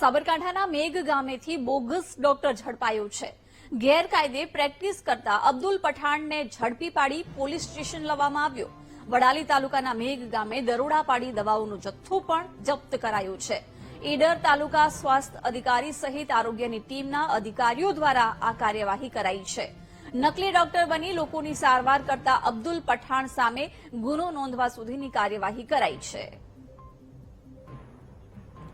સાબરકાંઠાના મેઘ ગામેથી bogus doctor ઝડપાયો છે. ગેરકાયદે પ્રેક્ટિસ કરતા અબ્દુલ પઠાણને ઝડપી પાડી પોલીસ સ્ટેશન લાવવામાં આવ્યો. વડાલી તાલુકાના મેઘ ગામે દરોડા પાડી દવાઓનો જથ્થો પણ જપ્ત કરાયો છે. ઈડર તાલુકા સ્વાસ્થ્ય અધિકારી સહિત આરોગ્યની ટીમના અધિકારીઓ દ્વારા આ કાર્યવાહી કરાઈ છે. નકલી ડોક્ટર બની લોકોની સારવાર કરતા અબ્દુલ પઠાણ સામે ગુનો નોંધવા સુધીની કાર્યવાહી કરાઈ છે.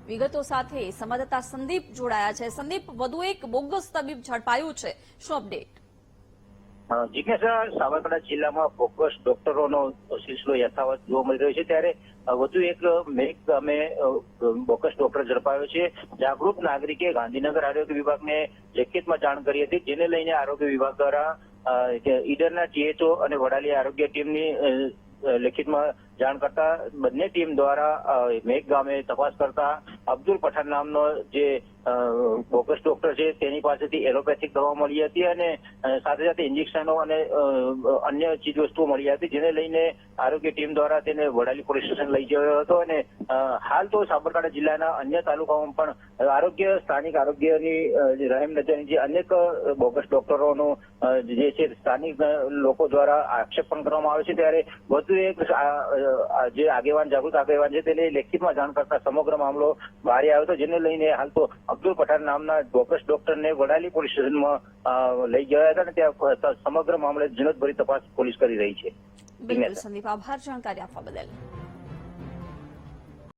વિગતો સાથે સંવાદદાતા સંદીપ જોડાયા છે. સંદીપ, વધુ એક બોગસ તબીબ ઝડપાયું છે. શું અપડેટ? જિજ્ઞાસા સાબરકાંઠા જિલ્લામાં બોગસ ડોક્ટરોનો સિલસિલો યથાવત જોવા મળી રહ્યો છે. ત્યારે વધુ એક મેક, અમે બોગસ ડોક્ટર ઝડપાયો છે. જાગૃત નાગરિકે ગાંધીનગર આરોગ્ય વિભાગને લેખિતમાં જાણ કરી હતી, જેને લઈને આરોગ્ય વિભાગ દ્વારા ઈડરના ટીએચઓ અને વડાલી આરોગ્ય ટીમની લેખિતમાં જાણ કરતા બંને ટીમ દ્વારા મેઘ ગામે તપાસ કરતા અબ્દુલ પઠાણ નામનો જે બોગસ ડોક્ટર છે, તેની પાસેથી એલોપેથિક દવા મળી હતી અને સાથે સાથે ઇન્જેક્શનો અને અન્ય ચીજ વસ્તુઓ મળી હતી, જેને લઈને આરોગ્ય ટીમ દ્વારા તેને વડાલી પોલીસ સ્ટેશન લઈ જયો હતો અને હાલ તો સાબરકાંઠા જિલ્લાના અન્ય તાલુકાઓમાં પણ આરોગ્ય, સ્થાનિક આરોગ્યની રહેમ નજરની જે અનેક બોગસ ડોક્ટરોનો જે છે, સ્થાનિક લોકો દ્વારા આક્ષેપ પણ કરવામાં આવે છે. ત્યારે વધુ એક જે આગેવાન, જાગૃત આગેવાન છે, તેને લેખિતમાં જાણ કરતા સમગ્ર મામલો બહાર આવ્યો હતો, જેને લઈને હાલ તો અબ્દુલ પઠાણ નામના બોગસ ડોક્ટરને વડાલી પોલીસ સ્ટેશનમાં લઈ ગયા હતા અને ત્યાં સમગ્ર મામલે ઝીણવટભરી તપાસ પોલીસ કરી રહી છે. બિલકુલ સંદીપ આભાર જાણકારી આપવા બદલ.